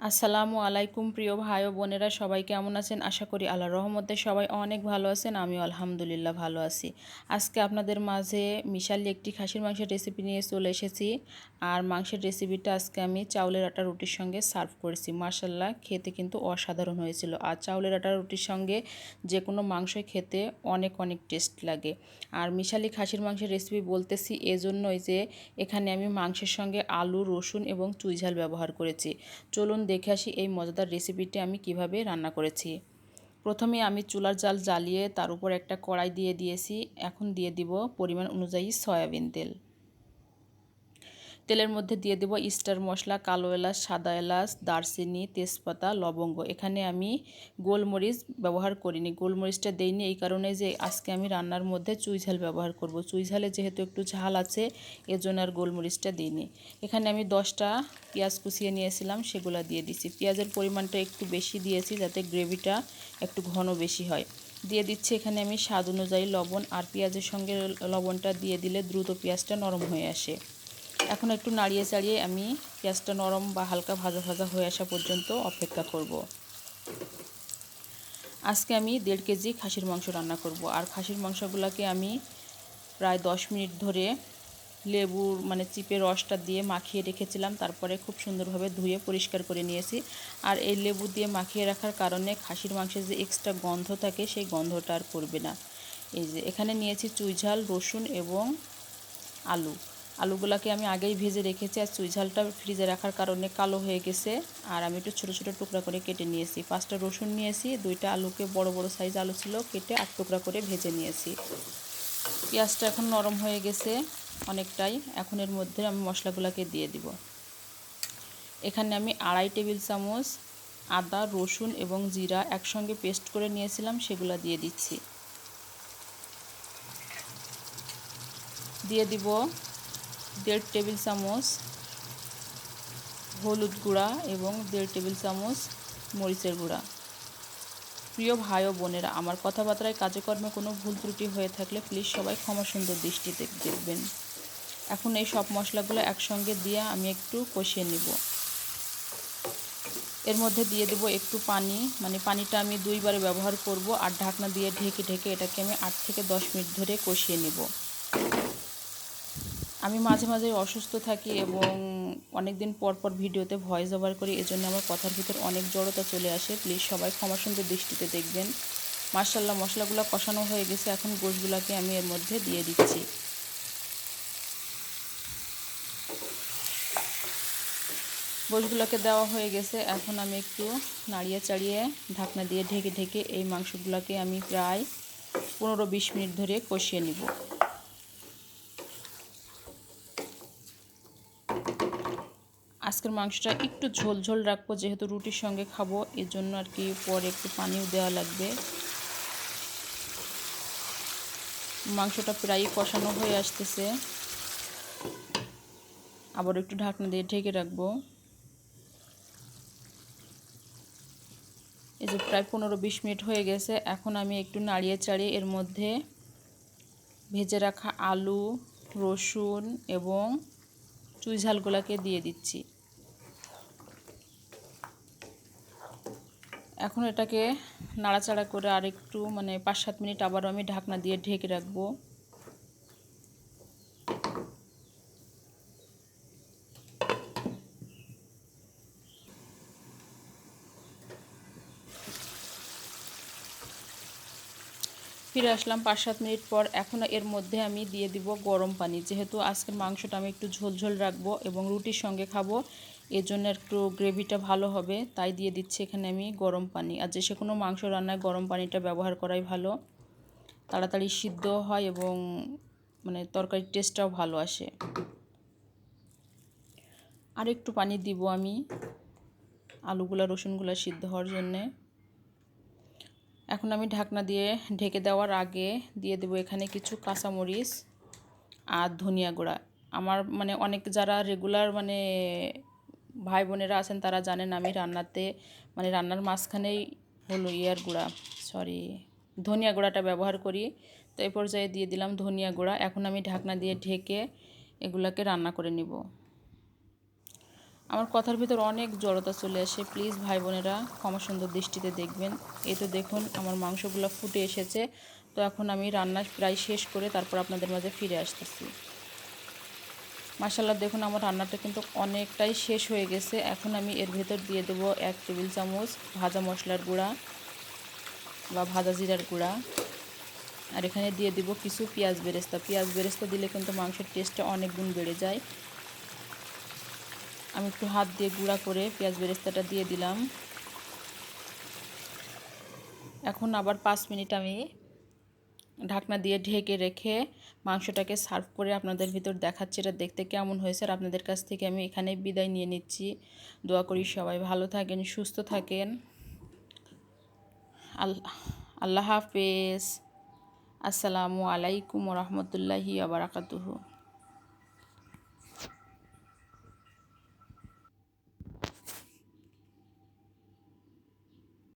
আসসালামু আলাইকুম প্রিয় ভাই ও বোনেরা, সবাই কেমন আছেন? আশা করি আল্লাহ রহমতে সবাই অনেক ভালো আছেন, আমিও আলহামদুলিল্লাহ ভালো আছি। আজকে আপনাদের মাঝে মিশালি একটি খাসির মাংসের রেসিপি নিয়ে চলে এসেছি। আর মাংসের রেসিপিটা আজকে আমি চাউলের আটা রুটির সঙ্গে সার্ভ করেছি। মার্শাল্লাহ খেতে কিন্তু অসাধারণ হয়েছিল। আর চাউলের আটা রুটির সঙ্গে যে কোনো মাংস খেতে অনেক অনেক টেস্ট লাগে। আর মিশালি খাসির মাংসের রেসিপি বলতেছি এজন্যই যে এখানে আমি মাংসের সঙ্গে আলু, রসুন এবং চুইঝাল ব্যবহার করেছি। চলুন দেখে আসি এই মজাদার রেসিপিটি আমি কীভাবে রান্না করেছি। প্রথমে আমি চুলার জাল জ্বালিয়ে তার উপর একটা কড়াই দিয়ে দিয়েছি। এখন দিয়ে দিব পরিমাণ অনুযায়ী সয়াবিন তেল। তেলের মধ্যে দিয়ে দেব স্টার মশলা, কালো এলাচ, সাদা এলাচ, দারচিনি, তেজপাতা, লবঙ্গ। এখানে আমি গোলমরিচ ব্যবহার করিনি। গোলমরিচটা দেইনি এই কারণে যে আজকে আমি রান্নার মধ্যে চুই ঝাল ব্যবহার করব। চুই ঝালে যেহেতু একটু ঝাল আছে, এজন্য আর গোলমরিচটা দিইনি। এখানে আমি দশটা পেঁয়াজ কুচিয়ে নিয়েছিলাম, সেগুলো দিয়ে দিছি। পেঁয়াজের পরিমাণটা একটু বেশি দিয়েছি যাতে গ্রেভিটা একটু ঘন বেশি হয়। দিয়ে দিচ্ছি এখানে আমি স্বাদ অনুযায়ী লবণ, আর পেঁয়াজের সঙ্গে লবণটা দিয়ে দিলে দ্রুত পেঁয়াজটা নরম হয়ে আসে। এখন একটু নাড়িয়ে চাড়িয়ে আমি পেঁয়াজটা নরম বা হালকা ভাজা ভাজা হয়ে আসা পর্যন্ত অপেক্ষা করব। আজকে আমি দেড় কেজি খাসির মাংস রান্না করব। আর খাসির মাংসগুলোকে আমি প্রায় দশ মিনিট ধরে লেবুর মানে চিপের রসটা দিয়ে মাখিয়ে রেখেছিলাম। তারপরে খুব সুন্দরভাবে ধুয়ে পরিষ্কার করে নিয়েছি। আর এই লেবু দিয়ে মাখিয়ে রাখার কারণে খাসির মাংসের যে এক্সট্রা গন্ধ থাকে, সেই গন্ধটা আর করবে না। এই যে এখানে নিয়েছি চুইঝাল রসুন এবং আলু। আলুগুলাকে আমি আগেই ভেজে রেখেছি আর চুই ঝালটা ফ্রিজে রাখার কারণে কালো হয়ে গেছে। আর আমি একটু ছোটো ছোটো টুকরা করে কেটে নিয়েছি। পাঁচটা রসুন নিয়েছি, দুইটা আলুকে বড় বড় সাইজ আলু ছিল, কেটে আট টুকরা করে ভেজে নিয়েছি। পেঁয়াজটা এখন নরম হয়ে গেছে অনেকটাই। এখন এর মধ্যে আমি মশলাগুলোকে দিয়ে দিব। এখানে আমি আড়াই টেবিল চামচ আদা, রসুন এবং জিরা একসঙ্গে পেস্ট করে নিয়েছিলাম, সেগুলো দিয়ে দিচ্ছি। দিয়ে দিব দেড় টেবিল চামচ হলুদ গুঁড়া এবং দেড় টেবিল চামচ মরিচের গুঁড়া। প্রিয় ভাই ও বোনেরা, আমার কথাবার্তায় কাজকর্মে কোনো ভুল ত্রুটি হয়ে থাকলে প্লিজ সবাই ক্ষমা সুন্দর দৃষ্টিতে দেখবেন। এখন এই সব মশলাগুলো একসঙ্গে দিয়ে আমি একটু কষিয়ে নেব। এর মধ্যে দিয়ে দেব একটু পানি মানে পানিটা আমি দুইবারে ব্যবহার করব আর ঢাকনা দিয়ে ঢেকে ঢেকে এটাকে আমি আট থেকে দশ মিনিট ধরে কষিয়ে নেব। আমি মাঝে মাঝে অসুস্থ থাকি এবং অনেক দিন পর পর ভিডিওতে ভয়েস ওভার করি, এজন্য আমার কথার ভিতর অনেক জড়তা চলে আসে। প্লিজ সবাই ক্ষমা সুন্দর দৃষ্টিতে দেখবেন। মার্শাল্লাহ মশলাগুলো কষানো হয়ে গেছে, এখন গোশগুলোকে আমি এর মধ্যে দিয়ে দিচ্ছি। গোশগুলোকে দেওয়া হয়ে গেছে। এখন আমি একটু নাড়িয়ে চাড়িয়ে ঢাকনা দিয়ে ঢেকে ঢেকে এই মাংসগুলোকে আমি প্রায় পনেরো বিশ মিনিট ধরে কষিয়ে নিব। আজকের মাংসটা একটু ঝোল ঝোল রাখব, যেহেতু রুটির সঙ্গে খাব এর জন্য আর কি পরে একটু পানিও দেওয়া লাগবে। মাংসটা প্রায় কষানো হয়ে আসতেছে। আবার একটু ঢাকনা দিয়ে ঢেকে রাখব। এই যে প্রায় পনেরো বিশ মিনিট হয়ে গেছে, এখন আমি একটু নাড়িয়ে চাড়িয়ে এর মধ্যে ভেজে রাখা আলু, রসুন এবং চুই ঝালগুলোকে দিয়ে দিচ্ছি। এখন এটাকে নাড়াচাড়া করে আর একটু মানে পাঁচ সাত মিনিট আবারও আমি ঢাকনা দিয়ে ঢেকে রাখব। ফিরে আসলাম পাঁচ সাত মিনিট পর। এখন এর মধ্যে আমি দিয়ে দিব গরম পানি। যেহেতু আজকের মাংসটা আমি একটু ঝোল ঝোল রাখব এবং রুটির সঙ্গে খাব এর জন্য একটু গ্রেভিটা ভালো হবে, তাই দিয়ে দিচ্ছি এখানে আমি গরম পানি। আর যে কোনো মাংস রান্নায় গরম পানিটা ব্যবহার করাই ভালো। তাড়াতাড়ি সিদ্ধ হয় এবং মানে তরকারির টেস্টটাও ভালো আসে। আর একটু পানি দিব আমি আলুগুলা, রসুনগুলা সিদ্ধ হওয়ার জন্যে। এখন আমি ঢাকনা দিয়ে ঢেকে দেওয়ার আগে দিয়ে দেবো এখানে কিছু কাঁচামরিচ আর ধনিয়া গুঁড়া। আমার মানে অনেক যারা রেগুলার মানে ভাই বোনেরা আছেন, তারা জানেন আমি রান্নাতে মানে রান্নার মাঝখানেই হলো ইয়ার গুঁড়া সরি ধনিয়া গুঁড়াটা ব্যবহার করি। তো এই পর্যায়ে দিয়ে দিলাম ধনিয়া গুঁড়া। এখন আমি ঢাকনা দিয়ে ঢেকে এগুলাকে রান্না করে নিব। আমার কথার ভিতর অনেক জড়তা চলে আসে। প্লিজ ভাই বোনেরা ক্ষমা সুন্দর দৃষ্টিতে দেখবেন। এই তো দেখুন আমার মাংসগুলো ফুটে এসেছে। তো এখন আমি রান্না প্রায় শেষ করে তারপর আপনাদের মাঝে ফিরে আসতেছি। মাসাল্লাহ দেখুন আমার রান্নাটা কিন্তু অনেকটাই শেষ হয়ে গেছে। এখন আমি এর ভেতর দিয়ে দেবো এক টেবিল চামচ ভাজা মশলার গুঁড়া বা ভাজা জিরার গুঁড়া। আর এখানে দিয়ে দিব কিছু পেঁয়াজ বেরেস্তা। পেঁয়াজ বেরেস্তা দিলে কিন্তু মাংসের টেস্টটা অনেক গুণ বেড়ে যায়। আমি একটু হাত দিয়ে গুঁড়া করে পেঁয়াজ বেরেস্তাটা দিয়ে দিলাম। এখন আবার পাঁচ মিনিট আমি ঢাকনা দিয়ে ঢেকে রেখে মাংসটাকে সার্ভ করে আপনাদের ভিতর দেখাচ্ছি, এটা দেখতে কেমন হয়েছে। আর আপনাদের কাছ থেকে আমি এখানে বিদায় নিয়ে নিচ্ছি। দোয়া করি সবাই ভালো থাকেন, সুস্থ থাকেন। আল্লাহ হাফেজ। আসসালামু আলাইকুম রহমতুল্লাহি আবরাকাতুহু